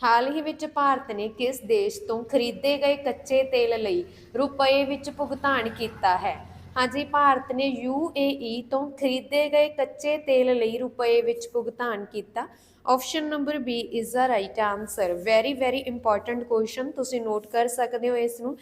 ਹਾਲ ਹੀ ਵਿੱਚ ਭਾਰਤ ਨੇ ਕਿਸ ਦੇਸ਼ ਤੋਂ ਖਰੀਦੇ ਗਏ ਕੱਚੇ ਤੇਲ ਲਈ ਰੁਪਏ ਵਿੱਚ ਭੁਗਤਾਨ ਕੀਤਾ ਹੈ? ਹਾਂਜੀ, ਭਾਰਤ ਨੇ UAE ਤੋਂ ਖਰੀਦੇ ਗਏ ਕੱਚੇ ਤੇਲ ਲਈ ਰੁਪਏ ਵਿੱਚ ਭੁਗਤਾਨ ਕੀਤਾ। Option number B is the right answer very very important question ਤੁਸੀਂ ਨੋਟ ਕਰ ਸਕਦੇ ਹੋ ਇਸ ਨੂੰ।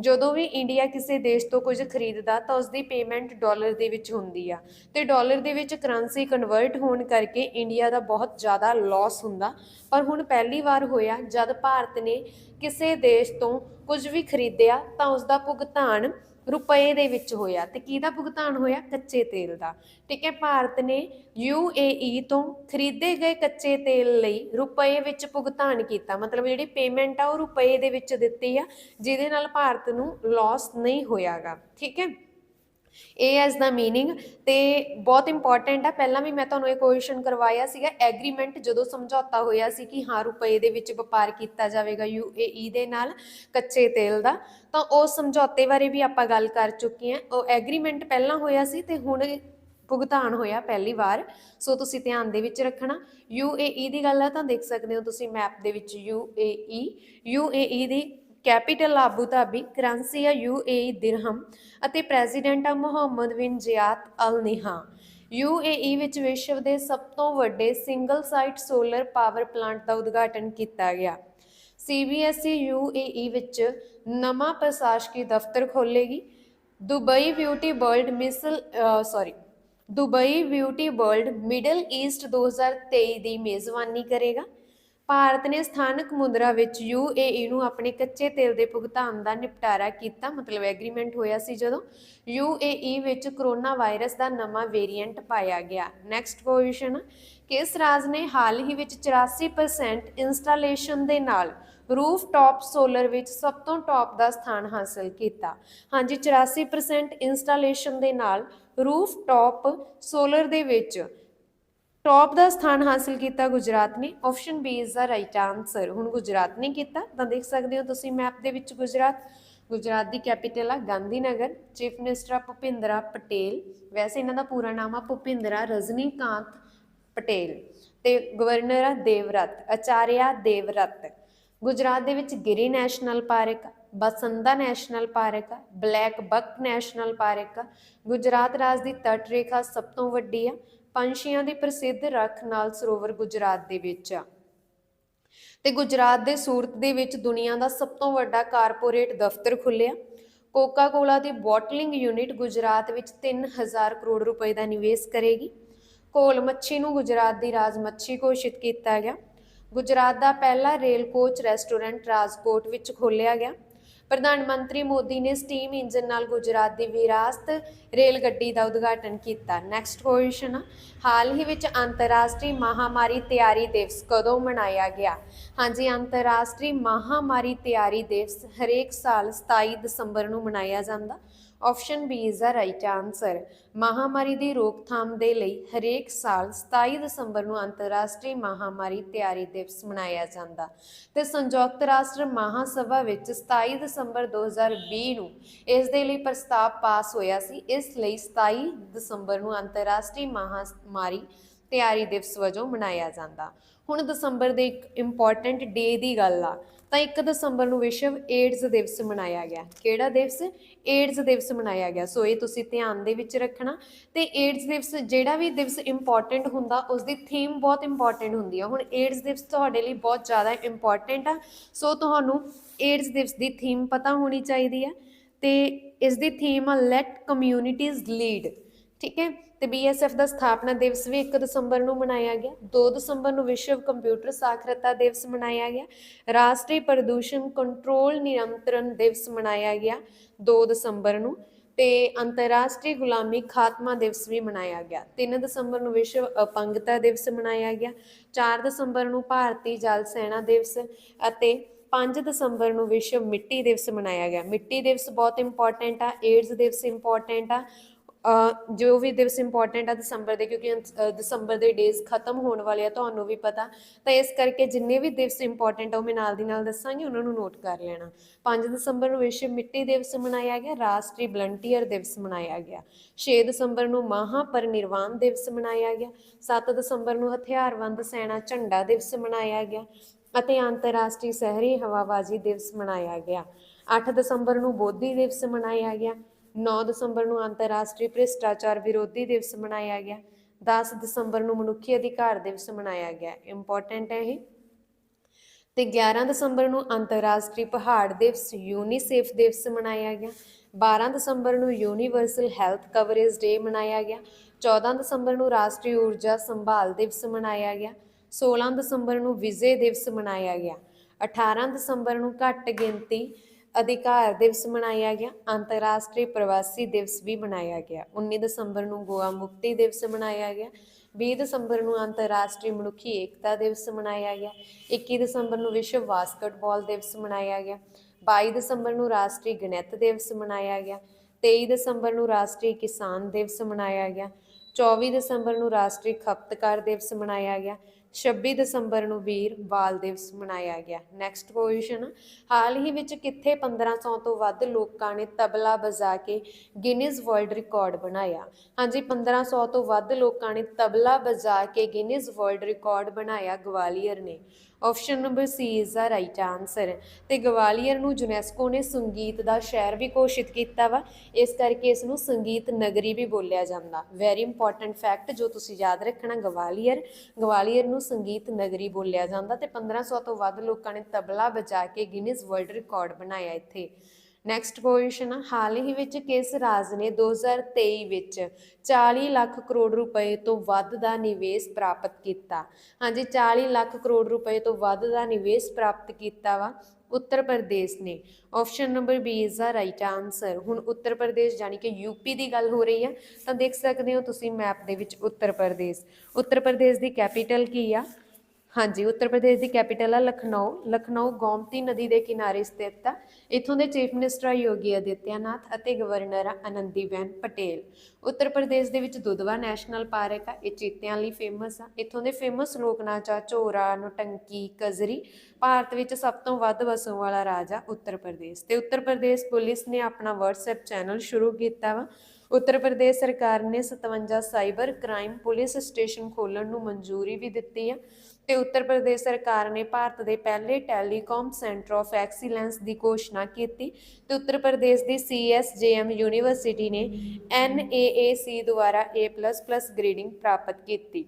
ਜਦੋਂ ਵੀ ਇੰਡੀਆ ਕਿਸੇ ਦੇਸ਼ ਤੋਂ ਕੁਝ ਖਰੀਦਦਾ ਤਾਂ ਉਸ ਦੀ ਪੇਮੈਂਟ ਡਾਲਰ ਦੇ ਵਿੱਚ ਹੁੰਦੀ ਆ। ਤੇ ਡਾਲਰ ਦੇ ਵਿੱਚ ਕਰੰਸੀ ਕਨਵਰਟ ਹੋਣ ਕਰਕੇ ਇੰਡੀਆ ਦਾ ਬਹੁਤ ਜ਼ਿਆਦਾ ਲਾਸ ਹੁੰਦਾ। ਪਰ ਹੁਣ ਪਹਿਲੀ ਵਾਰ ਹੋਇਆ, ਜਦ ਭਾਰਤ ਨੇ ਕਿਸੇ ਦੇਸ਼ ਤੋਂ ਕੁਝ ਵੀ ਖਰੀਦਿਆ ਤਾਂ ਉਸ ਦਾ ਭੁਗਤਾਨ ਰੁਪਏ ਦੇ ਵਿੱਚ ਹੋਇਆ ਤੇ ਕਿਹਦਾ ਭੁਗਤਾਨ ਹੋਇਆ? ਕੱਚੇ ਤੇਲ ਦਾ। ਠੀਕ ਹੈ, ਭਾਰਤ ਨੇ UAE ਤੋਂ ਖਰੀਦੇ ਗਏ ਕੱਚੇ ਤੇਲ ਲਈ ਰੁਪਏ ਵਿੱਚ ਭੁਗਤਾਨ ਕੀਤਾ। ਮਤਲਬ ਜਿਹੜੀ ਪੇਮੈਂਟ ਆ ਉਹ ਰੁਪਏ ਦੇ ਵਿੱਚ ਦਿੱਤੀ ਆ, ਜਿਹਦੇ ਨਾਲ ਭਾਰਤ ਨੂੰ ਲਾਸ ਨਹੀਂ ਹੋਇਆਗਾ। ਠੀਕ ਹੈ। ਇਹ ਐਸ ਦਾ मीनिंग ਤੇ ਬਹੁਤ ਇੰਪੋਰਟੈਂਟ ਆ ਪਹਿਲਾਂ ਵੀ ਮੈਂ ਤੁਹਾਨੂੰ ਇਹ ਕੁਐਸਚਨ ਕਰਵਾਇਆ ਸੀਗਾ ਐਗਰੀਮੈਂਟ ਜਦੋਂ ਸਮਝੌਤਾ ਹੋਇਆ ਸੀ ਕਿ ਹਾਂ ਰੁਪਏ ਦੇ ਵਿੱਚ ਵਪਾਰ ਕੀਤਾ ਜਾਵੇਗਾ UAE ਦੇ ਨਾਲ ਕੱਚੇ ਤੇਲ ਦਾ ਤਾਂ ਉਸ ਸਮਝੌਤੇ ਬਾਰੇ ਵੀ ਆਪਾਂ ਗੱਲ ਕਰ ਚੁੱਕੇ ਹਾਂ ਉਹ ਐਗਰੀਮੈਂਟ ਪਹਿਲਾਂ ਹੋਇਆ ਸੀ ਤੇ ਹੁਣ ਭੁਗਤਾਨ ਹੋਇਆ ਪਹਿਲੀ ਵਾਰ ਸੋ ਤੁਸੀਂ ਧਿਆਨ ਦੇ ਵਿੱਚ ਰੱਖਣਾ UAE ਦੀ ਗੱਲ ਆ ਤਾਂ ਦੇਖ ਸਕਦੇ ਹੋ ਤੁਸੀਂ ਮੈਪ ਦੇ ਵਿੱਚ UAE UAE ਦੀ ਕੈਪੀਟਲ ਆਬੂ ਧਾਬੀ ਕਰੰਸੀ ਆ UAE ਦਿਰਹਮ ਅਤੇ ਪ੍ਰੈਜ਼ੀਡੈਂਟ ਆ ਮੁਹੰਮਦ ਬਿਨ ਜ਼ਿਆਦ ਅਲ ਨਿਹਾ UAE ਵਿੱਚ ਵਿਸ਼ਵ ਦੇ ਸਭ ਤੋਂ ਵੱਡੇ single site solar power plant ਦਾ ਉਦਘਾਟਨ ਕੀਤਾ ਗਿਆ। CBSE UAE ਵਿੱਚ ਨਵਾਂ ਪ੍ਰਸ਼ਾਸਕੀ ਦਫ਼ਤਰ ਖੋਲੇਗੀ ਦੁਬਈ ਬਿਊਟੀ ਵਰਲਡ ਮਿਸਲ sorry Dubai beauty world middle east 2023 ਦੀ ਮੇਜ਼ਬਾਨੀ ਕਰੇਗਾ। ਭਾਰਤ ਨੇ ਸਥਾਨਕ ਮੁਦਰਾ ਵਿੱਚ UAE ਨੂੰ ਆਪਣੇ ਕੱਚੇ ਤੇਲ ਦੇ ਭੁਗਤਾਨ ਦਾ ਨਿਪਟਾਰਾ ਕੀਤਾ, ਮਤਲਬ ਐਗਰੀਮੈਂਟ ਹੋਇਆ ਸੀ ਜਦੋਂ UAE ਵਿੱਚ ਕਰੋਨਾ ਵਾਇਰਸ ਦਾ ਨਵਾਂ ਵੇਰੀਐਂਟ ਪਾਇਆ ਗਿਆ। ਨੈਕਸਟ ਕੁਐਸਚਨ ਕਿਸ ਰਾਜ ਨੇ ਹਾਲ ਹੀ ਵਿੱਚ 84% ਇੰਸਟਾਲੇਸ਼ਨ ਦੇ ਨਾਲ ਰੂਫ ਟਾਪ ਸੋਲਰ ਵਿੱਚ ਸਭ ਤੋਂ ਟਾਪ ਦਾ ਸਥਾਨ ਹਾਸਲ ਕੀਤਾ? ਹਾਂਜੀ 84% ਇੰਸਟਾਲੇਸ਼ਨ ਦੇ ਨਾਲ ਰੂਫ ਟਾਪ ਸੋਲਰ ਦੇ ਵਿੱਚ ਟੌਪ ਦਾ ਸਥਾਨ ਹਾਸਲ ਕੀਤਾ ਗੁਜਰਾਤ ਨੇ option B is the right answer ਹੁਣ ਗੁਜਰਾਤ ਨੇ ਕੀਤਾ, ਤਾਂ ਦੇਖ ਸਕਦੇ ਹੋ ਤੁਸੀਂ ਮੈਪ ਦੇ ਵਿੱਚ ਗੁਜਰਾਤ। ਗੁਜਰਾਤ ਦੀ ਕੈਪੀਟਲ ਆ ਗਾਂਧੀਨਗਰ ਚੀਫ ਮਿਨਿਸਟਰ ਆ ਭੁਪਿੰਦਰਾ ਪਟੇਲ। ਵੈਸੇ ਇਹਨਾਂ ਦਾ ਪੂਰਾ ਨਾਮ ਆ ਭੁਪਿੰਦਰਾ ਰਜਨੀਕਾਂਤ ਪਟੇਲ ਤੇ ਗਵਰਨਰ ਆ ਦੇਵਰਤ, ਆਚਾਰਿਆ ਦੇਵਰਤ। ਗੁਜਰਾਤ ਦੇ ਵਿੱਚ Gir national park Bansda national park ਆ ਬਲੈਕ ਬਕ ਨੈਸ਼ਨਲ ਪਾਰਕ ਆ ਗੁਜਰਾਤ ਰਾਜ ਦੀ ਤਟ ਰੇਖਾ ਸਭ ਤੋਂ ਵੱਡੀ ਆ। ਪੰਛੀਆਂ ਦੀ ਪ੍ਰਸਿੱਧ ਰੱਖ ਨਾਲ ਸਰੋਵਰ ਗੁਜਰਾਤ ਦੇ ਵਿੱਚ ਆ। ਤੇ ਗੁਜਰਾਤ ਦੇ ਸੂਰਤ ਦੇ ਵਿੱਚ ਦੁਨੀਆ ਦਾ ਸਭ ਤੋਂ ਵੱਡਾ ਕਾਰਪੋਰੇਟ ਦਫ਼ਤਰ ਖੁੱਲਿਆ ਕੋਕਾ ਕੋਲਾ ਦੀ ਬੋਟਲਿੰਗ ਯੂਨਿਟ ਗੁਜਰਾਤ ਵਿੱਚ 3000 ਕਰੋੜ ਰੁਪਏ ਦਾ ਨਿਵੇਸ਼ ਕਰੇਗੀ। ਕੋਲ ਮੱਛੀ ਨੂੰ ਗੁਜਰਾਤ ਦੀ ਰਾਜ ਮੱਛੀ ਘੋਸ਼ਿਤ ਕੀਤਾ ਗਿਆ। ਗੁਜਰਾਤ ਦਾ ਪਹਿਲਾ ਰੇਲ ਕੋਚ ਰੈਸਟੋਰੈਂਟ ਰਾਜਕੋਟ ਵਿੱਚ ਖੋਲ੍ਹਿਆ ਗਿਆ। ਪ੍ਰਧਾਨ ਮੰਤਰੀ ਮੋਦੀ ਨੇ ਸਟੀਮ ਇੰਜਨ ਨਾਲ ਗੁਜਰਾਤ ਦੀ ਵਿਰਾਸਤ ਰੇਲ ਗੱਡੀ ਦਾ ਉਦਘਾਟਨ ਕੀਤਾ। ਨੈਕਸਟ ਕੁਐਸਚਨ ਹਾਲ ਹੀ ਵਿੱਚ ਅੰਤਰਰਾਸ਼ਟਰੀ ਮਹਾਮਾਰੀ ਤਿਆਰੀ ਦਿਵਸ ਕਦੋਂ ਮਨਾਇਆ ਗਿਆ? ਹਾਂਜੀ, ਅੰਤਰਰਾਸ਼ਟਰੀ ਮਹਾਮਾਰੀ ਤਿਆਰੀ ਦਿਵਸ ਹਰੇਕ ਸਾਲ 27 ਦਸੰਬਰ ਨੂੰ ਮਨਾਇਆ ਜਾਂਦਾ। Option B is the right answer ਮਹਾਮਾਰੀ ਦੀ ਰੋਕਥਾਮ ਦੇ ਲਈ ਹਰੇਕ ਸਾਲ 27 ਦਸੰਬਰ ਨੂੰ ਅੰਤਰਰਾਸ਼ਟਰੀ ਮਹਾਮਾਰੀ ਤਿਆਰੀ ਦਿਵਸ ਮਨਾਇਆ ਜਾਂਦਾ। ਤੇ ਸੰਯੁਕਤ ਰਾਸ਼ਟਰ ਮਹਾਸਭਾ ਵਿੱਚ 27 ਦਸੰਬਰ 2020 ਨੂੰ ਇਸ ਦੇ ਲਈ ਪ੍ਰਸਤਾਵ ਪਾਸ ਹੋਇਆ ਸੀ। ਇਸ ਲਈ 27 ਦਸੰਬਰ ਨੂੰ ਅੰਤਰਰਾਸ਼ਟਰੀ ਮਹਾਮਾਰੀ ਤਿਆਰੀ ਦਿਵਸ ਵਜੋਂ ਮਨਾਇਆ ਜਾਂਦਾ। ਹੁਣ ਦਸੰਬਰ ਦੇ ਇੱਕ ਇੰਪੋਰਟੈਂਟ ਡੇ ਦੀ ਗੱਲ ਆ। ਤਾਂ 1 ਦਸੰਬਰ ਨੂੰ ਵਿਸ਼ਵ ਏਡਜ਼ ਦਿਵਸ ਮਨਾਇਆ ਗਿਆ। ਕਿਹੜਾ ਦਿਵਸ? ਏਡਜ਼ ਦਿਵਸ ਮਨਾਇਆ ਗਿਆ। ਸੋ ਇਹ ਤੁਸੀਂ ਧਿਆਨ ਦੇ ਵਿੱਚ ਰੱਖਣਾ। ਤੇ ਏਡਜ਼ ਦਿਵਸ ਜਿਹੜਾ ਵੀ ਦਿਵਸ ਇੰਪੋਰਟੈਂਟ ਹੁੰਦਾ ਉਸ ਦੀ ਥੀਮ ਬਹੁਤ ਇੰਪੋਰਟੈਂਟ ਹੁੰਦੀ ਆ। ਹੁਣ ਏਡਜ਼ ਦਿਵਸ ਤੁਹਾਡੇ ਲਈ ਬਹੁਤ ਜ਼ਿਆਦਾ ਇੰਪੋਰਟੈਂਟ ਆ। ਸੋ ਤੁਹਾਨੂੰ ਏਡਜ਼ ਦਿਵਸ ਦੀ ਥੀਮ ਪਤਾ ਹੋਣੀ ਚਾਹੀਦੀ ਆ। ਤੇ ਇਸ ਦੀ ਥੀਮ ਆ ਲੈਟ ਕਮਿਊਨਿਟੀਜ਼ ਲੀਡ ਠੀਕ ਹੈ? ਤੇ ਬੀਐਸਐਫ ਦਾ ਸਥਾਪਨਾ ਦਿਵਸ ਵੀ 1 ਦਸੰਬਰ ਨੂੰ ਮਨਾਇਆ ਗਿਆ। 2 ਦਸੰਬਰ ਨੂੰ ਵਿਸ਼ਵ ਕੰਪਿਊਟਰ ਸਾਖਰਤਾ ਦਿਵਸ ਮਨਾਇਆ ਗਿਆ। ਰਾਸ਼ਟਰੀ ਪ੍ਰਦੂਸ਼ਣ ਕੰਟਰੋਲ ਨਿਯੰਤਰਣ ਦਿਵਸ ਮਨਾਇਆ ਗਿਆ 2 ਦਸੰਬਰ ਨੂੰ ਤੇ ਅੰਤਰਰਾਸ਼ਟਰੀ ਗੁਲਾਮੀ ਖਾਤਮਾ ਦਿਵਸ ਵੀ ਮਨਾਇਆ ਗਿਆ। 3 ਦਸੰਬਰ ਨੂੰ ਵਿਸ਼ਵ ਅਪੰਗਤਾ ਦਿਵਸ ਮਨਾਇਆ ਗਿਆ। 4 ਦਸੰਬਰ ਨੂੰ ਭਾਰਤੀ ਜਲ ਸੈਨਾ ਦਿਵਸ ਅਤੇ 5 ਦਸੰਬਰ ਨੂੰ ਵਿਸ਼ਵ ਮਿੱਟੀ ਦਿਵਸ ਮਨਾਇਆ ਗਿਆ। ਮਿੱਟੀ ਦਿਵਸ ਬਹੁਤ ਇੰਪੋਰਟੈਂਟ ਆ, ਏਡਜ਼ ਦਿਵਸ ਇੰਪੋਰਟੈਂਟ ਆ ਜੋ ਵੀ ਦਿਵਸ ਇੰਪੋਰਟੈਂਟ ਆ ਦਸੰਬਰ ਦੇ, ਕਿਉਂਕਿ ਦਸੰਬਰ ਦੇ ਡੇਜ਼ ਖਤਮ ਹੋਣ ਵਾਲੇ ਆ, ਤੁਹਾਨੂੰ ਵੀ ਪਤਾ। ਤਾਂ ਇਸ ਕਰਕੇ ਜਿੰਨੇ ਵੀ ਦਿਵਸ ਇੰਪੋਰਟੈਂਟ ਆ, ਉਹ ਮੈਂ ਨਾਲ ਦੀ ਨਾਲ ਦੱਸਾਂਗੀ, ਉਹਨਾਂ ਨੂੰ ਨੋਟ ਕਰ ਲੈਣਾ। 5 ਦਸੰਬਰ ਨੂੰ ਵਿਸ਼ਵ ਮਿੱਟੀ ਦਿਵਸ ਮਨਾਇਆ ਗਿਆ, ਰਾਸ਼ਟਰੀ ਵਲੰਟੀਅਰ ਦਿਵਸ ਮਨਾਇਆ ਗਿਆ। 6 ਦਸੰਬਰ ਨੂੰ ਮਹਾ ਪਰਿਨਿਰਵਾਣ ਦਿਵਸ ਮਨਾਇਆ ਗਿਆ। 7 ਦਸੰਬਰ ਨੂੰ ਹਥਿਆਰਬੰਦ ਸੈਨਾ ਝੰਡਾ ਦਿਵਸ ਮਨਾਇਆ ਗਿਆ ਅਤੇ ਅੰਤਰਰਾਸ਼ਟਰੀ ਸ਼ਹਿਰੀ ਹਵਾਬਾਜ਼ੀ ਦਿਵਸ ਮਨਾਇਆ ਗਿਆ। 8 ਦਸੰਬਰ ਨੂੰ ਬੋਧੀ ਦਿਵਸ ਮਨਾਇਆ ਗਿਆ। 9 ਦਸੰਬਰ ਨੂੰ ਅੰਤਰਰਾਸ਼ਟਰੀ ਭ੍ਰਿਸ਼ਟਾਚਾਰ ਵਿਰੋਧੀ ਦਿਵਸ ਮਨਾਇਆ ਗਿਆ। 10 ਦਸੰਬਰ ਨੂੰ ਮਨੁੱਖੀ ਅਧਿਕਾਰ ਦਿਵਸ ਮਨਾਇਆ ਗਿਆ। ਇੰਪੋਰਟੈਂਟ ਹੈ ਇਹ। ਤੇ 11 ਦਸੰਬਰ ਨੂੰ ਅੰਤਰਰਾਸ਼ਟਰੀ ਪਹਾੜ ਦਿਵਸ ਯੂਨੀਸੇਫ ਦਿਵਸ ਮਨਾਇਆ ਗਿਆ। 12 ਦਸੰਬਰ ਨੂੰ ਯੂਨੀਵਰਸਲ ਹੈਲਥ ਕਵਰੇਜ ਡੇ ਮਨਾਇਆ ਗਿਆ। 14 ਦਸੰਬਰ ਨੂੰ ਰਾਸ਼ਟਰੀ ਊਰਜਾ ਸੰਭਾਲ ਦਿਵਸ ਮਨਾਇਆ ਗਿਆ। 16 ਦਸੰਬਰ ਨੂੰ ਵਿਜੇ ਦਿਵਸ ਮਨਾਇਆ ਗਿਆ। 18 ਦਸੰਬਰ ਨੂੰ ਘੱਟ ਗਿਣਤੀ ਅਧਿਕਾਰ ਦਿਵਸ ਮਨਾਇਆ ਗਿਆ, ਅੰਤਰਰਾਸ਼ਟਰੀ ਪ੍ਰਵਾਸੀ ਦਿਵਸ ਵੀ ਮਨਾਇਆ ਗਿਆ। 19 ਦਸੰਬਰ ਨੂੰ ਗੋਆ ਮੁਕਤੀ ਦਿਵਸ ਮਨਾਇਆ ਗਿਆ 20 ਦਸੰਬਰ ਨੂੰ ਅੰਤਰਰਾਸ਼ਟਰੀ ਮਨੁੱਖੀ ਏਕਤਾ ਦਿਵਸ ਮਨਾਇਆ ਗਿਆ 21 ਦਸੰਬਰ ਨੂੰ ਵਿਸ਼ਵ ਬਾਸਕਟਬਾਲ ਦਿਵਸ ਮਨਾਇਆ ਗਿਆ 22 ਦਸੰਬਰ ਨੂੰ ਰਾਸ਼ਟਰੀ ਗਣਿਤ ਦਿਵਸ ਮਨਾਇਆ ਗਿਆ 23 ਦਸੰਬਰ ਨੂੰ ਰਾਸ਼ਟਰੀ ਕਿਸਾਨ ਦਿਵਸ ਮਨਾਇਆ ਗਿਆ 24 ਦਸੰਬਰ ਨੂੰ ਰਾਸ਼ਟਰੀ ਖਪਤਕਾਰ ਦਿਵਸ ਮਨਾਇਆ ਗਿਆ 26 ਦਸੰਬਰ ਨੂੰ ਵੀਰ ਬਾਲ ਦਿਵਸ ਮਨਾਇਆ ਗਿਆ। ਨੈਕਸਟ ਪੋਜੀਸ਼ਨ ਹਾਲ ਹੀ ਵਿੱਚ ਕਿੱਥੇ 1500 ਤੋਂ ਵੱਧ ਲੋਕਾਂ ਨੇ ਤਬਲਾ ਵਜਾ ਕੇ ਗਿਨੀਜ਼ ਵਰਲਡ ਰਿਕਾਰਡ ਬਣਾਇਆ। ਹਾਂਜੀ 1500 ਤੋਂ ਵੱਧ ਲੋਕਾਂ ਨੇ ਤਬਲਾ ਵਜਾ ਕੇ ਗਿਨੀਜ਼ ਵਰਲਡ ਰਿਕਾਰਡ ਬਣਾਇਆ ਗਵਾਲੀਅਰ ਨੇ। Option number C is the right answer ਤੇ ਗਵਾਲੀਅਰ ਨੂੰ ਯੂਨੈਸਕੋ ਨੇ ਸੰਗੀਤ ਦਾ ਸ਼ਹਿਰ ਵੀ ਘੋਸ਼ਿਤ ਕੀਤਾ ਵਾ। ਇਸ ਕਰਕੇ ਇਸ ਨੂੰ ਸੰਗੀਤ ਨਗਰੀ ਵੀ ਬੋਲਿਆ ਜਾਂਦਾ। ਵੈਰੀ ਇੰਪੋਰਟੈਂਟ ਫੈਕਟ ਜੋ ਤੁਸੀਂ ਯਾਦ ਰੱਖਣਾ, ਗਵਾਲੀਅਰ। ਗਵਾਲੀਅਰ ਨੂੰ ਸੰਗੀਤ ਨਗਰੀ ਬੋਲਿਆ ਜਾਂਦਾ ਤੇ 1500 ਤੋਂ ਵੱਧ ਲੋਕਾਂ ਨੇ ਤਬਲਾ ਵਜਾ ਕੇ ਗਿਨੀਜ਼ ਵਰਲਡ ਰਿਕਾਰਡ ਬਣਾਇਆ ਇੱਥੇ। ਨੈਕਸਟ ਪੋਜੀਸ਼ਨ ਆ ਹਾਲ ਹੀ ਵਿੱਚ ਕਿਸ ਰਾਜ ਨੇ 2023 ਵਿੱਚ 40 ਲੱਖ ਕਰੋੜ ਰੁਪਏ ਤੋਂ ਵੱਧ ਦਾ ਨਿਵੇਸ਼ ਪ੍ਰਾਪਤ ਕੀਤਾ? ਹਾਂਜੀ 40 ਲੱਖ ਕਰੋੜ ਰੁਪਏ ਤੋਂ ਵੱਧ ਦਾ ਨਿਵੇਸ਼ ਪ੍ਰਾਪਤ ਕੀਤਾ ਵਾ ਉੱਤਰ ਪ੍ਰਦੇਸ਼ ਨੇ। Option number B is the right answer ਹੁਣ ਉੱਤਰ ਪ੍ਰਦੇਸ਼ ਯਾਨੀ ਕਿ ਯੂਪੀ ਦੀ ਗੱਲ ਹੋ ਰਹੀ ਆ, ਤਾਂ ਦੇਖ ਸਕਦੇ ਹੋ ਤੁਸੀਂ ਮੈਪ ਦੇ ਵਿੱਚ ਉੱਤਰ ਪ੍ਰਦੇਸ਼। ਉੱਤਰ ਪ੍ਰਦੇਸ਼ ਦੀ ਕੈਪੀਟਲ ਕੀ ਆ? ਹਾਂਜੀ, ਉੱਤਰ ਪ੍ਰਦੇਸ਼ ਦੀ ਕੈਪੀਟਲ ਆ ਲਖਨਊ। ਲਖਨਊ ਗੋਮਤੀ ਨਦੀ ਦੇ ਕਿਨਾਰੇ ਸਥਿਤ ਆ। ਇੱਥੋਂ ਦੇ ਚੀਫ ਮਿਨਿਸਟਰ ਆ ਯੋਗੀ ਆਦਿੱਤਿਆਨਾਥ ਅਤੇ ਗਵਰਨਰ ਆ ਆਨੰਦੀਬੈਨ ਪਟੇਲ। ਉੱਤਰ ਪ੍ਰਦੇਸ਼ ਦੇ ਵਿੱਚ ਦੁਧਵਾ ਨੈਸ਼ਨਲ ਪਾਰਕ ਆ, ਇਹ ਚੀਤਿਆਂ ਲਈ ਫੇਮਸ ਆ। ਇੱਥੋਂ ਦੇ ਫੇਮਸ ਲੋਕ ਨਾਚ ਆ, ਝੋਰਾ, ਨੁਟੰਕੀ, ਕਜ਼ਰੀ, ਭਾਰਤ ਵਿੱਚ ਸਭ ਤੋਂ ਵੱਧ ਵਸੋਂ ਵਾਲਾ ਰਾਜ ਆ ਉੱਤਰ ਪ੍ਰਦੇਸ਼। ਤੇ ਉੱਤਰ ਪ੍ਰਦੇਸ਼ ਪੁਲਿਸ ਨੇ ਆਪਣਾ WhatsApp ਚੈਨਲ ਸ਼ੁਰੂ ਕੀਤਾ ਵਾ। ਉੱਤਰ ਪ੍ਰਦੇਸ਼ ਸਰਕਾਰ ਨੇ 57 ਸਾਈਬਰ ਕ੍ਰਾਈਮ ਪੁਲਿਸ ਸਟੇਸ਼ਨ ਖੋਲ੍ਹਣ ਨੂੰ ਮਨਜ਼ੂਰੀ ਵੀ ਦਿੱਤੀ ਆ ਤੇ ਉੱਤਰ ਪ੍ਰਦੇਸ਼ ਸਰਕਾਰ ਨੇ ਭਾਰਤ ਦੇ ਪਹਿਲੇ ਟੈਲੀਕਾਮ ਸੈਂਟਰ ਆਫ ਐਕਸੀਲੈਂਸ ਦੀ ਘੋਸ਼ਣਾ ਕੀਤੀ ਤੇ ਉੱਤਰ ਪ੍ਰਦੇਸ਼ ਦੀ ਸੀਐਸਜੇਐਮ ਯੂਨੀਵਰਸਿਟੀ ਨੇ ਐਨਏਏਸੀ ਦੁਆਰਾ A++ ਗ੍ਰੇਡਿੰਗ ਪ੍ਰਾਪਤ ਕੀਤੀ।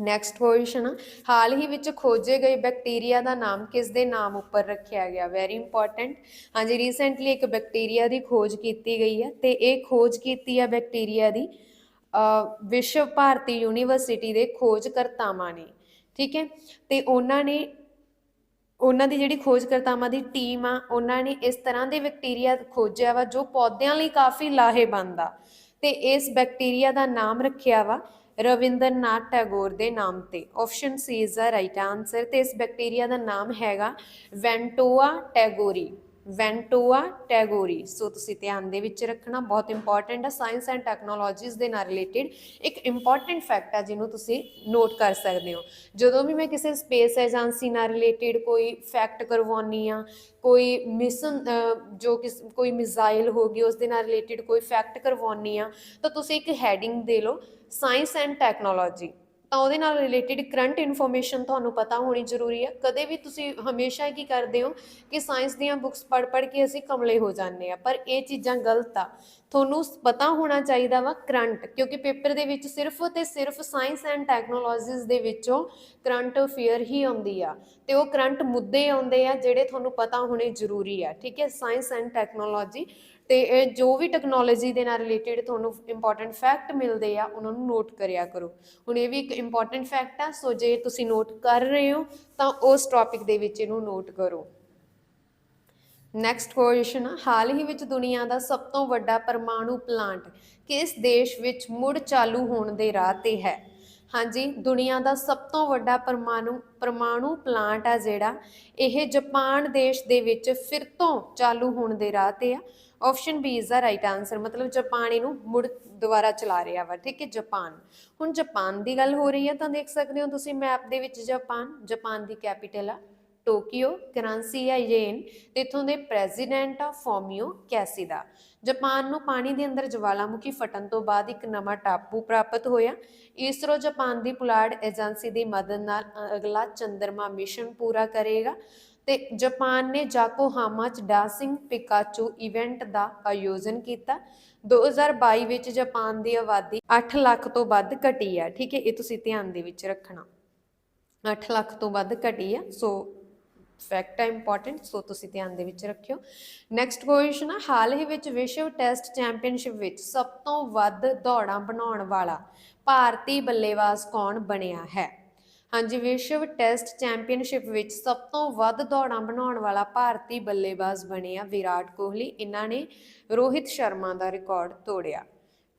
ਨੈਕਸਟ ਪੋਜੀਸ਼ਨ ਹਾਲ ਹੀ ਵਿੱਚ ਖੋਜੇ ਗਏ ਬੈਕਟੀਰੀਆ ਦਾ ਨਾਮ ਕਿਸ ਦੇ ਨਾਮ ਉੱਪਰ ਰੱਖਿਆ ਗਿਆ? ਵੈਰੀ ਇੰਪੋਰਟੈਂਟ ਹਾਂਜੀ ਰੀਸੈਂਟਲੀ ਇੱਕ ਬੈਕਟੀਰੀਆ ਦੀ ਖੋਜ ਕੀਤੀ ਗਈ ਹੈ ਤੇ ਇਹ ਖੋਜ ਕੀਤੀ ਹੈ ਬੈਕਟੀਰੀਆ ਦੀ ਵਿਸ਼ਵ ਭਾਰਤੀ ਯੂਨੀਵਰਸਿਟੀ ਦੇ ਖੋਜਕਰਤਾਵਾਂ ਨੇ, ਠੀਕ ਹੈ? ਤੇ ਉਹਨਾਂ ਨੇ, ਉਹਨਾਂ ਦੀ ਜਿਹੜੀ ਖੋਜਕਰਤਾਵਾਂ ਦੀ ਟੀਮ ਆ, ਉਹਨਾਂ ਨੇ ਇਸ ਤਰ੍ਹਾਂ ਦੇ ਬੈਕਟੀਰੀਆ ਖੋਜਿਆ ਵਾ ਜੋ ਪੌਦਿਆਂ ਲਈ ਕਾਫੀ ਲਾਹੇਵੰਦ ਆ ਤੇ ਇਸ ਬੈਕਟੀਰੀਆ ਦਾ ਨਾਮ ਰੱਖਿਆ ਵਾ ਰਵਿੰਦਰਨਾਥ ਟੈਗੋਰ ਦੇ ਨਾਮ ਤੇ। Option C is the right answer ਤੇ ਇਸ ਬੈਕਟੀਰੀਆ ਦਾ ਨਾਮ ਹੈਗਾ ਵੈਂਟੋਆ ਟੈਗੋਰੀ। ਵੈਂਟੋਆ, ਟੈਗੋਰੀ। ਸੋ ਤੁਸੀਂ ਧਿਆਨ ਦੇ ਵਿੱਚ ਰੱਖਣਾ, ਬਹੁਤ ਇੰਪੋਰਟੈਂਟ ਹੈ ਸਾਇੰਸ ਐਂਡ ਟੈਕਨੋਲੋਜੀਜ਼ ਦੇ ਨਾਲ ਰਿਲੇਟਡ ਇੱਕ ਇੰਪੋਰਟੈਂਟ ਫੈਕਟ ਹੈ ਜਿਹਨੂੰ ਤੁਸੀਂ ਨੋਟ ਕਰ ਸਕਦੇ ਹੋ। ਜਦੋਂ ਵੀ ਮੈਂ ਕਿਸੇ ਸਪੇਸ ਏਜੰਸੀ ਨਾਲ ਰਿਲੇਟਡ ਕੋਈ ਫੈਕਟ ਕਰਵਾਉਣੀ ਆ, ਕੋਈ ਮਿਸ਼ਨ ਜੋ ਕਿਸ, ਕੋਈ ਮਿਜ਼ਾਈਲ ਹੋ ਗਈ, ਉਸ ਦੇ ਨਾਲ ਰਿਲੇਟਡ ਕੋਈ ਫੈਕਟ ਕਰਵਾਉਣੀ ਆ, ਤਾਂ ਤੁਸੀਂ ਇੱਕ ਹੈਡਿੰਗ ਦੇ ਲਓ ਸਾਇੰਸ ਐਂਡ ਟੈਕਨੋਲੋਜੀ ਤਾਂ ਉਹਦੇ ਨਾਲ ਰਿਲੇਟਡ ਕਰੰਟ ਇਨਫੋਰਮੇਸ਼ਨ ਤੁਹਾਨੂੰ ਪਤਾ ਹੋਣੀ ਜ਼ਰੂਰੀ ਹੈ ਕਦੇ ਵੀ ਤੁਸੀਂ ਹਮੇਸ਼ਾ ਕੀ ਕਰਦੇ ਹੋ ਕਿ ਸਾਇੰਸ ਦੀਆਂ ਬੁੱਕਸ ਪੜ੍ਹ ਪੜ੍ਹ ਕੇ ਅਸੀਂ ਕਮਲੇ ਹੋ ਜਾਂਦੇ ਆ, ਪਰ ਇਹ ਚੀਜ਼ਾਂ ਗਲਤ ਆ। ਤੁਹਾਨੂੰ ਪਤਾ ਹੋਣਾ ਚਾਹੀਦਾ ਵਾ ਕਰੰਟ ਕਿਉਂਕਿ ਪੇਪਰ ਦੇ ਵਿੱਚ ਸਿਰਫ ਤੇ ਸਿਰਫ ਸਾਇੰਸ ਐਂਡ ਟੈਕਨੋਲੋਜੀਜ਼ ਦੇ ਵਿੱਚੋਂ ਕਰੰਟ ਅਫੇਅਰ ਹੀ ਆਉਂਦੀ ਆ ਤੇ ਉਹ ਕਰੰਟ ਮੁੱਦੇ ਆਉਂਦੇ ਆ ਜਿਹੜੇ ਤੁਹਾਨੂੰ ਪਤਾ ਹੋਣੇ ਜ਼ਰੂਰੀ ਆ, ਠੀਕ ਹੈ? ਸਾਇੰਸ ਐਂਡ ਟੈਕਨੋਲੋਜੀ ਤੇ ਇਹ ਜੋ ਵੀ ਟੈਕਨੋਲੋਜੀ ਦੇ ਨਾਲ ਰਿਲੇਟਡ ਤੁਹਾਨੂੰ ਇੰਪੋਰਟੈਂਟ ਫੈਕਟ ਮਿਲਦੇ ਆ, ਉਹਨਾਂ ਨੂੰ ਨੋਟ ਕਰਿਆ ਕਰੋ। ਹੁਣ ਇਹ ਵੀ ਇੱਕ ਇੰਪੋਰਟੈਂਟ ਫੈਕਟ ਆ, ਸੋ ਜੇ ਤੁਸੀਂ ਨੋਟ ਕਰ ਰਹੇ ਹੋ, ਤਾਂ ਉਸ ਟੌਪਿਕ ਦੇ ਵਿੱਚ ਇਹਨੂੰ ਨੋਟ ਕਰੋ। ਨੈਕਸਟ ਕੁਐਸਚਨ ਹਾਲ ਹੀ ਵਿੱਚ ਦੁਨੀਆ ਦਾ ਸਭ ਤੋਂ ਵੱਡਾ ਪਰਮਾਣੂ ਪਲਾਂਟ ਕਿਸ ਦੇਸ਼ ਵਿੱਚ ਮੁੜ ਚਾਲੂ ਹੋਣ ਦੇ ਰਾਹ ਤੇ ਹੈ? ਹਾਂਜੀ, ਦੁਨੀਆ ਦਾ ਸਭ ਤੋਂ ਵੱਡਾ ਪਰਮਾਣੂ ਪਰਮਾਣੂ ਪਲਾਂਟ ਆ ਜਿਹੜਾ, ਇਹ ਜਾਪਾਨ ਦੇਸ਼ ਦੇ ਵਿੱਚ ਫਿਰ ਤੋਂ ਚਾਲੂ ਹੋਣ ਦੇ ਰਾਹ ਤੇ ਆ। Option B is the right answer ਮਤਲਬ ਜਾਪਾਨ ਇਹਨੂੰ ਮੁੜ ਦੁਬਾਰਾ ਚਲਾ ਰਿਹਾ ਵਾ, ਠੀਕ ਹੈ, ਜਾਪਾਨ। ਹੁਣ ਜਾਪਾਨ ਦੀ ਗੱਲ ਹੋ ਰਹੀ ਹੈ ਤਾਂ ਦੇਖ ਸਕਦੇ ਹੋ ਤੁਸੀਂ ਮੈਪ ਦੇ ਵਿੱਚ ਜਾਪਾਨ ਜਾਪਾਨ ਦੀ ਕੈਪੀਟਲ ਆ। ਟੋਕੀਓ ਕਰੰਸੀ ਹੈ ਯੇਨ ਤੇ ਇਥੋਂ ਦੇ ਪ੍ਰੈਜ਼ੀਡੈਂਟ ਆ ਫੋਮੀਓ ਕੈਸੀਦਾ। ਜਾਪਾਨ ਨੂੰ ਪਾਣੀ ਦੇ ਅੰਦਰ ਜਵਾਲਾਮੁਖੀ ਫਟਣ ਤੋਂ ਬਾਅਦ ਇੱਕ ਨਵਾਂ ਟਾਪੂ ਪ੍ਰਾਪਤ ਹੋਇਆ। ਇਸਰੋ ਜਾਪਾਨ ਦੀ ਪੁਲਾੜ ਏਜੰਸੀ ਦੀ ਮਦਦ ਨਾਲ ਅਗਲਾ ਚੰਦਰਮਾ ਮਿਸ਼ਨ ਪੂਰਾ ਕਰੇਗਾ ਤੇ ਜਾਪਾਨ ਨੇ ਜਾਕੋਹਾਮਾ ਚ ਡਾਂਸਿੰਗ ਪਿਕਾਚੂ ਇਵੈਂਟ ਦਾ ਆਯੋਜਨ ਕੀਤਾ। 2022 ਵਿੱਚ ਜਾਪਾਨ ਦੀ ਆਬਾਦੀ 8 ਲੱਖ ਤੋਂ ਵੱਧ ਘਟੀ ਆ। ਠੀਕ ਹੈ, ਇਹ ਤੁਸੀਂ ਧਿਆਨ ਦੇ ਵਿੱਚ ਰੱਖਣਾ। 8 ਲੱਖ ਤੋਂ ਵੱਧ ਘਟੀ ਆ, ਸੋ ਫੈਕਟ ਹੈ ਇੰਪੋਰਟੈਂਟ ਸੋ ਤੁਸੀਂ ਧਿਆਨ ਦੇ ਵਿੱਚ ਰੱਖਿਓ। ਨੈਕਸਟ ਕੁਐਸਚਨ ਆ, ਹਾਲ ਹੀ ਵਿੱਚ ਵਿਸ਼ਵ ਟੈਸਟ ਚੈਂਪੀਅਨਸ਼ਿਪ ਵਿੱਚ ਸਭ ਤੋਂ ਵੱਧ ਦੌੜਾਂ ਬਣਾਉਣ ਵਾਲਾ ਭਾਰਤੀ ਬੱਲੇਬਾਜ਼ ਕੌਣ ਬਣਿਆ ਹੈ? ਹਾਂਜੀ, ਵਿਸ਼ਵ ਟੈਸਟ ਚੈਂਪੀਅਨਸ਼ਿਪ ਵਿੱਚ ਸਭ ਤੋਂ ਵੱਧ ਦੌੜਾਂ ਬਣਾਉਣ ਵਾਲਾ ਭਾਰਤੀ ਬੱਲੇਬਾਜ਼ ਬਣਿਆ ਵਿਰਾਟ ਕੋਹਲੀ। ਇਹਨਾਂ ਨੇ ਰੋਹਿਤ ਸ਼ਰਮਾ ਦਾ ਰਿਕਾਰਡ ਤੋੜਿਆ।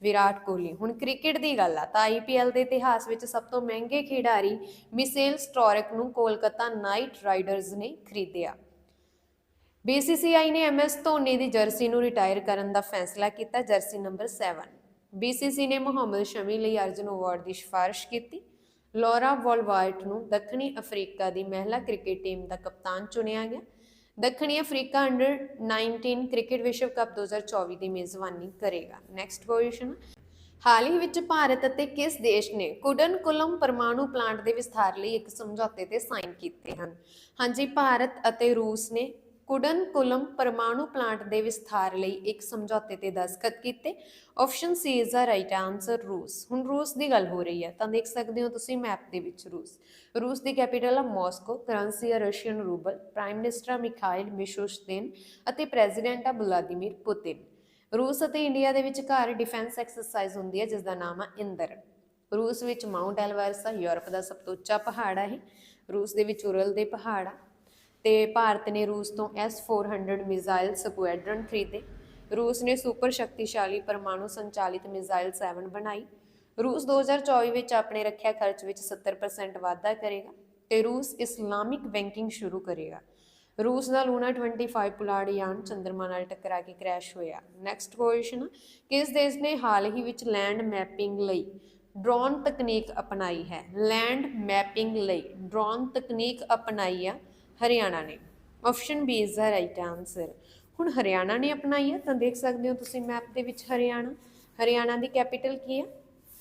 ਵਿਰਾਟ ਕੋਹਲੀ। ਹੁਣ ਕ੍ਰਿਕਟ ਦੀ ਗੱਲ ਆ, ਤਾਂ ਆਈਪੀਐਲ ਦੇ ਇਤਿਹਾਸ ਵਿੱਚ ਸਭ ਤੋਂ ਮਹਿੰਗੇ ਖਿਡਾਰੀ ਮਿਸੇਲ ਸਟੋਰਕ ਨੂੰ ਕੋਲਕਾਤਾ ਨਾਈਟ ਰਾਈਡਰਜ਼ ਨੇ ਖਰੀਦਿਆ। BCCI ਨੇ MS ਧੋਨੀ ਦੀ ਜਰਸੀ ਨੂੰ ਰਿਟਾਇਰ ਕਰਨ ਦਾ ਫੈਸਲਾ ਕੀਤਾ, ਜਰਸੀ ਨੰਬਰ 7 BCC ਨੇ ਮੁਹੰਮਦ ਸ਼ਮੀ ਲਈ ਅਰਜਨ ਅਵਾਰਡ ਦੀ ਸਿਫਾਰਿਸ਼ ਕੀਤੀ। ਲੌਰਾ ਵੋਲਵਾਰਟ ਨੂੰ ਦੱਖਣੀ ਅਫਰੀਕਾ ਦੀ ਮਹਿਲਾ ਕ੍ਰਿਕਟ ਟੀਮ ਦਾ ਕਪਤਾਨ ਚੁਣਿਆ ਗਿਆ। ਦੱਖਣੀ ਅਫਰੀਕਾ ਅੰਡਰ 19 ਕ੍ਰਿਕਟ ਵਿਸ਼ਵ ਕੱਪ 2024 ਦੀ ਮੇਜ਼ਬਾਨੀ ਕਰੇਗਾ। ਨੈਕਸਟ ਕੁਐਸਚਨ ਹਾਲ ਹੀ ਵਿੱਚ ਭਾਰਤ ਅਤੇ ਕਿਸ ਦੇਸ਼ ਨੇ ਕੁਡਨਕੁਲਮ ਪਰਮਾਣੂ ਪਲਾਂਟ ਦੇ ਵਿਸਥਾਰ ਲਈ ਇੱਕ ਸਮਝੌਤੇ ਤੇ ਸਾਈਨ ਕੀਤੇ ਹਨ? ਹਾਂਜੀ, ਭਾਰਤ ਅਤੇ ਰੂਸ ਨੇ ਕੁਡਨਕੁਲਮ ਪਰਮਾਣੂ ਪਲਾਂਟ ਦੇ ਵਿਸਥਾਰ ਲਈ ਇੱਕ ਸਮਝੌਤੇ ਤੇ ਦਸਤਖਤ ਕੀਤੇ। Option C is the right answer ਰੂਸ ਹੁਣ ਰੂਸ ਦੀ ਗੱਲ ਹੋ ਰਹੀ ਹੈ, ਤਾਂ ਦੇਖ ਸਕਦੇ ਹੋ ਤੁਸੀਂ ਮੈਪ ਦੇ ਵਿੱਚ ਰੂਸ ਰੂਸ ਦੀ ਕੈਪੀਟਲ ਹੈ ਮਾਸਕੋ ਕਰੰਸੀ ਹੈ Russian ruble prime minister Mikhail Mishustin ਅਤੇ ਪ੍ਰੈਜ਼ੀਡੈਂਟ ਹੈ ਵਲਾਦੀਮੀਰ ਪੁਤਿਨ ਰੂਸ ਅਤੇ ਇੰਡੀਆ ਦੇ ਵਿਚਕਾਰ ਡਿਫੈਂਸ ਐਕਸਰਸਾਈਜ਼ ਹੁੰਦੀ ਹੈ ਜਿਸ ਦਾ ਨਾਮ ਹੈ ਇੰਦਰ। ਰੂਸ ਵਿੱਚ ਮਾਊਂਟ ਐਲਵਰਸ ਆ ਯੂਰਪ ਦਾ ਸਭ ਤੋਂ ਉੱਚਾ ਪਹਾੜ ਹੈ ਇਹ। ਰੂਸ ਦੇ ਵਿੱਚ ਉਰਲ ਦੇ ਪਹਾੜ ਆ। ਤੇ ਭਾਰਤ ਨੇ ਰੂਸ ਤੋਂ S400 ਮਿਜ਼ਾਈਲ ਸਕੁਐਡਰਨ ਖਰੀਦੇ। ਰੂਸ ਨੇ ਸੁਪਰ ਸ਼ਕਤੀਸ਼ਾਲੀ ਪਰਮਾਣੂ ਸੰਚਾਲਿਤ ਮਿਜ਼ਾਈਲ 7 ਬਣਾਈ। ਰੂਸ 2024 ਵਿੱਚ ਆਪਣੇ ਰੱਖਿਆ ਖਰਚ ਵਿੱਚ 70% ਵਾਧਾ ਕਰੇਗਾ ਤੇ ਰੂਸ ਇਸਲਾਮਿਕ ਬੈਂਕਿੰਗ ਸ਼ੁਰੂ ਕਰੇਗਾ। ਰੂਸ ਦਾ ਲੂਨਾ 25 ਪੁਲਾੜ ਯਾਨ ਚੰਦਰਮਾ ਨਾਲ ਟਕਰਾ ਕੇ ਕ੍ਰੈਸ਼ ਹੋਇਆ। ਨੈਕਸਟ ਕੁਐਸਚਨ ਕਿਸ ਦੇਸ਼ ਨੇ ਹਾਲ ਹੀ ਵਿੱਚ ਲੈਂਡ ਮੈਪਿੰਗ ਲਈ ਡਰੋਨ ਤਕਨੀਕ ਅਪਣਾਈ ਹੈ? ਲੈਂਡ ਮੈਪਿੰਗ ਲਈ ਡਰੋਨ ਤਕਨੀਕ ਅਪਣਾਈ ਆ ਹਰਿਆਣਾ ਨੇ। Option B is the right answer ਹੁਣ ਹਰਿਆਣਾ ਨੇ ਅਪਣਾਈ ਹੈ ਤਾਂ ਦੇਖ ਸਕਦੇ ਹੋ ਤੁਸੀਂ ਮੈਪ ਦੇ ਵਿੱਚ ਹਰਿਆਣਾ। ਹਰਿਆਣਾ ਦੀ ਕੈਪੀਟਲ ਕੀ ਹੈ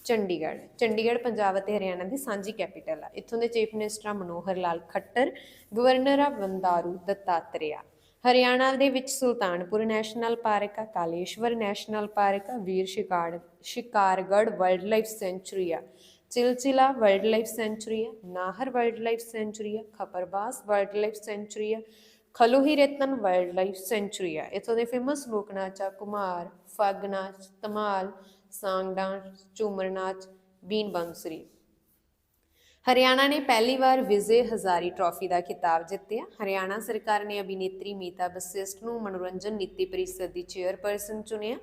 ਚੰਡੀਗੜ੍ਹ। ਚੰਡੀਗੜ੍ਹ, ਪੰਜਾਬ ਅਤੇ ਹਰਿਆਣਾ ਦੀ ਸਾਂਝੀ ਕੈਪੀਟਲ ਆ। ਇੱਥੋਂ ਦੇ ਚੀਫ ਮਿਨਿਸਟਰ ਆ ਮਨੋਹਰ ਲਾਲ ਖੱਟਰ ਗਵਰਨਰ ਆ ਬੰਦਾਰੂ ਦੱਤਾਤਰੇਆ। ਹਰਿਆਣਾ ਦੇ ਵਿੱਚ ਸੁਲਤਾਨਪੁਰ ਨੈਸ਼ਨਲ ਪਾਰਕ ਆ, ਕਾਲੇਸ਼ਵਰ ਨੈਸ਼ਨਲ ਪਾਰਕ ਆ, ਵੀਰ ਸ਼ਿਕਾਰ ਸ਼ਿਕਾਰਗੜ੍ਹ ਵਾਈਲਡ ਲਾਈਫ ਸੈਂਚੁਰੀ ਆ। ਚਿਲਚਿਲਾ ਵਾਈਲਡ ਲਾਈਫ ਸੈਂਚੁਰੀ ਆ ਨਾਹਰ ਵਾਈਲਡ ਲਾਈਫ ਸੈਂਚੁਰੀ ਆ ਖਪਰਬਾਸ ਵਾਈਲਡ ਲਾਈਫ ਸੈਂਚੁਰੀ ਆ ਖਲੋਹੀ ਰਤਨ ਵਾਈਲਡ ਲਾਈਫ ਸੈਂਚੁਰੀ ਆ ਇੱਥੋਂ ਦੇ ਫੇਮਸ ਲੋਕ ਨਾਚ ਆ ਕੁਮਾਰ ਫੱਗ ਨਾਚ ਧਮਾਲ ਸਾਂਗ ਡਾਂਸ ਝੂਮਰ ਨਾਚ ਬੀਨ ਬੰਸਰੀ ਹਰਿਆਣਾ ਨੇ ਪਹਿਲੀ ਵਾਰ ਵਿਜੇ ਹਜ਼ਾਰੀ ਟਰਾਫੀ ਦਾ ਖਿਤਾਬ ਜਿੱਤਿਆ ਹਰਿਆਣਾ ਸਰਕਾਰ ਨੇ ਅਭਿਨੇਤਰੀ ਮੀਤਾ ਬਸਿਸਟ ਨੂੰ ਮਨੋਰੰਜਨ ਨੀਤੀ ਪਰਿਸ਼ਦ ਦੀ ਚੇਅਰਪਰਸਨ ਚੁਣਿਆ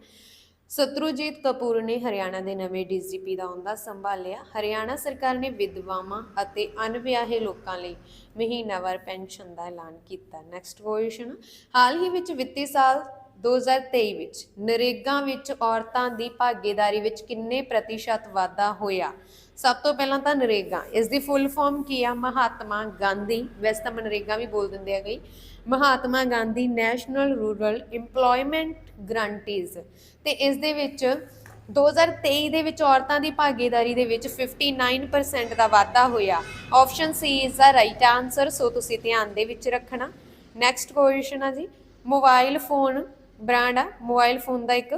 ਸਤਰੂਜੀਤ ਕਪੂਰ ਨੇ ਹਰਿਆਣਾ ਦੇ ਨਵੇਂ ਡੀਜੀਪੀ ਦਾ ਅਹੁਦਾ ਸੰਭਾਲਿਆ। ਹਰਿਆਣਾ ਸਰਕਾਰ ਨੇ ਵਿਧਵਾਵਾਂ ਅਤੇ ਅਣਵਿਆਹੇ ਲੋਕਾਂ ਲਈ ਮਹੀਨਾਵਾਰ ਪੈਨਸ਼ਨ ਦਾ ਐਲਾਨ ਕੀਤਾ। ਨੈਕਸਟ ਕੁਐਸਚਨ ਹਾਲ ਹੀ ਵਿੱਚ ਵਿੱਤੀ ਸਾਲ 2023 ਵਿੱਚ ਨਰੇਗਾ ਵਿੱਚ ਔਰਤਾਂ ਦੀ ਭਾਗੀਦਾਰੀ ਵਿੱਚ ਕਿੰਨੇ ਪ੍ਰਤੀਸ਼ਤ ਵਾਧਾ ਹੋਇਆ? ਸਭ ਤੋਂ ਪਹਿਲਾਂ ਤਾਂ ਨਰੇਗਾ। ਇਸ ਦੀ ਫੁੱਲ ਫਾਰਮ ਕੀ ਆ? ਮਹਾਤਮਾ ਗਾਂਧੀ। ਵੈਸੇ ਤਾਂ ਮਨਰੇਗਾ ਵੀ ਬੋਲ ਦਿੰਦੇ ਆ ਗਈ Mahatma Gandhi national rural EMPLOYMENT guarantees. ਤੇ ਇਸ ਦੇ ਵਿੱਚ 2023 ਦੇ ਵਿੱਚ ਔਰਤਾਂ ਦੀ ਭਾਗੀਦਾਰੀ ਦੇ ਵਿੱਚ 59% ਦਾ ਵਾਧਾ ਹੋਇਆ। Option C is the right answer so ਤੁਸੀਂ ਧਿਆਨ ਦੇ ਵਿੱਚ ਰੱਖਣਾ। ਨੈਕਸਟ ਕੁਐਸਚਨ ਆ ਜੀ। ਮੋਬਾਈਲ ਫੋਨ ਬ੍ਰਾਂਡ ਆ। ਮੋਬਾਈਲ ਫੋਨ ਦਾ ਇੱਕ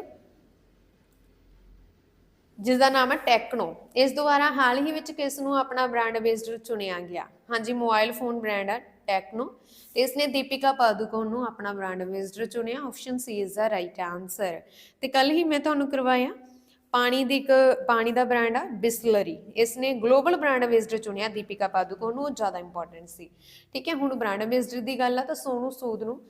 ਜਿਸ ਦਾ ਨਾਮ ਹੈ ਟੈਕਨੋ। ਇਸ ਦੁਆਰਾ ਹਾਲ ਹੀ ਵਿੱਚ ਕਿਸ ਨੂੰ ਆਪਣਾ ਬ੍ਰਾਂਡ ਅੰਬੈਸਡਰ ਚੁਣਿਆ ਗਿਆ? ਹਾਂਜੀ ਮੋਬਾਈਲ ਫੋਨ ਬ੍ਰਾਂਡ ਹੈ ਟੈਕਨੋ। ਤੇ ਇਸਨੇ ਦੀਪਿਕਾ ਪਾਦੂਕੋਣ ਨੂੰ ਆਪਣਾ ਬ੍ਰਾਂਡ ਐਂਬੈਸਡਰ ਚੁਣਿਆ। Option C is the right answer ਤੇ ਕੱਲ ਹੀ ਮੈਂ ਤੁਹਾਨੂੰ ਕਰਵਾਇਆ। ਪਾਣੀ ਦੀ ਇੱਕ, ਪਾਣੀ ਦਾ ਬ੍ਰਾਂਡ ਆ, ਬਿਸਲਰੀ। ਇਸ ਨੇ ਗਲੋਬਲ ਬ੍ਰਾਂਡ ਐਂਬੈਸਡਰ ਚੁਣਿਆ ਦੀਪਿਕਾ ਪਾਦੂਕੋਣ ਨੂੰ। ਉਹ ਜ਼ਿਆਦਾ ਇੰਪੋਰਟੈਂਟ ਸੀ। ਠੀਕ ਹੈ, ਹੁਣ ਬ੍ਰਾਂਡ ਐਂਬੈਸਡਰ ਦੀ ਗੱਲ ਆ ਤਾਂ ਸੋਨੂ ਸੂਦ ਨੂੰ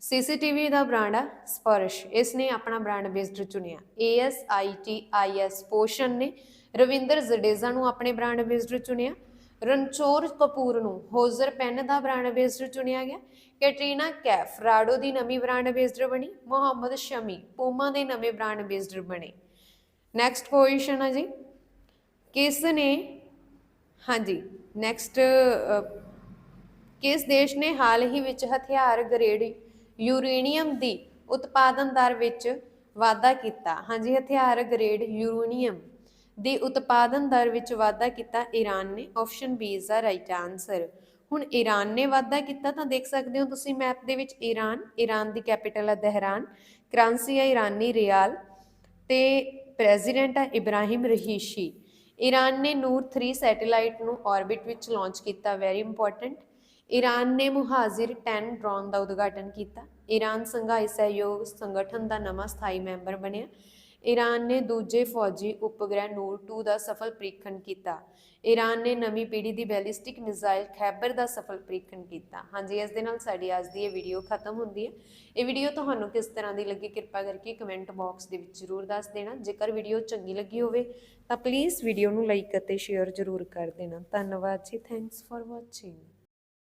ਸੀਸੀਟੀਵੀ ਦਾ ਬ੍ਰਾਂਡ ਆ ਸਪਰਸ਼। ਇਸ ਨੇ ਆਪਣਾ ਬ੍ਰਾਂਡ ਐਂਬੈਸਡਰ ਚੁਣਿਆ। ASITIS ਪੋਸ਼ਨ ਨੇ ਰਵਿੰਦਰ ਜਡੇਜਾ ਨੂੰ ਆਪਣੇ ਬ੍ਰਾਂਡ ਐਂਬੈਸਡਰ ਚੁਣਿਆ। ਰਣਚੋਰ ਕਪੂਰ ਨੂੰ ਹੋਜ਼ਰ ਪੈਨ ਦਾ ਬ੍ਰਾਂਡ ਐਂਬੈਸਡਰ ਚੁਣਿਆ ਗਿਆ। ਕੈਟਰੀਨਾ ਕੈਫ ਰਾਡੋ ਦੀ ਨਵੀਂ ਬ੍ਰਾਂਡ ਐਂਬੈਸਡਰ ਬਣੀ। ਮੁਹੰਮਦ ਸ਼ਮੀ ਪੂਮਾ ਦੇ ਨਵੇਂ ਬ੍ਰਾਂਡ ਐਂਬੈਸਡਰ ਬਣੇ। ਨੈਕਸਟ ਪੋਜੀਸ਼ਨ ਆ ਜੀ। ਕਿਸ ਨੇ ਹਾਂਜੀ ਨੈਕਸਟ ਕਿਸ ਦੇਸ਼ ਨੇ ਹਾਲ ਹੀ ਵਿੱਚ ਹਥਿਆਰ ਗ੍ਰੇਡ ਯੂਰੇਨੀਅਮ ਦੀ ਉਤਪਾਦਨ ਦਰ ਵਿੱਚ ਵਾਧਾ ਕੀਤਾ। ਹਾਂਜੀ, ਹਥਿਆਰ ਗ੍ਰੇਡ ਯੂਰੇਨੀਅਮ ਦੀ ਉਤਪਾਦਨ ਦਰ ਵਿੱਚ ਵਾਧਾ ਕੀਤਾ। ਈਰਾਨ ਨੇ option B is the right answer ਹੁਣ ਈਰਾਨ ਨੇ ਵਾਧਾ ਕੀਤਾ ਤਾਂ ਦੇਖ ਸਕਦੇ ਹੋ ਤੁਸੀਂ ਮੈਪ ਦੇ ਵਿੱਚ ਈਰਾਨ ਈਰਾਨ ਦੀ ਕੈਪੀਟਲ ਹੈ ਦਹਿਰਾਨ, ਕਰੰਸੀ ਹੈ ਈਰਾਨੀ ਰਿਆਲ ਤੇ ਪ੍ਰੈਜ਼ੀਡੈਂਟ ਹੈ ਇਬਰਾਹਿਮ ਰਹੀਸ਼ੀ। ਈਰਾਨ ਨੇ ਨੂਰ 3 ਸੈਟੇਲਾਈਟ ਨੂੰ ਆਰਬਿਟ ਵਿੱਚ ਲਾਂਚ ਕੀਤਾ। ਵੈਰੀ ਇੰਪੋਰਟੈਂਟ ਈਰਾਨ ਨੇ ਮੁਹਾਜ਼ਿਰ 10 ਡਰੋਨ ਦਾ ਉਦਘਾਟਨ ਕੀਤਾ। ਈਰਾਨ ਸੰਘਾਈ ਸਹਿਯੋਗ ਸੰਗਠਨ ਦਾ ਨਵਾਂ ਸਥਾਈ ਮੈਂਬਰ ਬਣਿਆ। ਈਰਾਨ ਨੇ ਦੂਜੇ ਫੌਜੀ ਉਪਗ੍ਰਹਿ ਨੂਰ 2 ਦਾ ਸਫਲ ਪ੍ਰੀਖਣ ਕੀਤਾ। ਈਰਾਨ ਨੇ ਨਵੀਂ ਪੀੜ੍ਹੀ ਦੀ ਬੈਲਿਸਟਿਕ ਮਿਜ਼ਾਈਲ ਖੈਬਰ ਦਾ ਸਫਲ ਪ੍ਰੀਖਣ ਕੀਤਾ। ਹਾਂਜੀ, ਇਸ ਦੇ ਨਾਲ ਸਾਡੀ ਅੱਜ ਦੀ ਇਹ ਵੀਡੀਓ ਖਤਮ ਹੁੰਦੀ ਹੈ। ਇਹ ਵੀਡੀਓ ਤੁਹਾਨੂੰ ਕਿਸ ਤਰ੍ਹਾਂ ਦੀ ਲੱਗੀ ਕਿਰਪਾ ਕਰਕੇ ਕਮੈਂਟ ਬਾਕਸ ਦੇ ਵਿੱਚ ਜ਼ਰੂਰ ਦੱਸ ਦੇਣਾ। ਜੇਕਰ ਵੀਡੀਓ ਚੰਗੀ ਲੱਗੀ ਹੋਵੇ, ਤਾਂ ਪਲੀਜ਼ ਵੀਡੀਓ ਨੂੰ ਲਾਈਕ ਅਤੇ ਸ਼ੇਅਰ ਜ਼ਰੂਰ ਕਰ ਦੇਣਾ। ਧੰਨਵਾਦ ਜੀ ਥੈਂਕਸ ਫॉर ਵਾਚਿੰਗ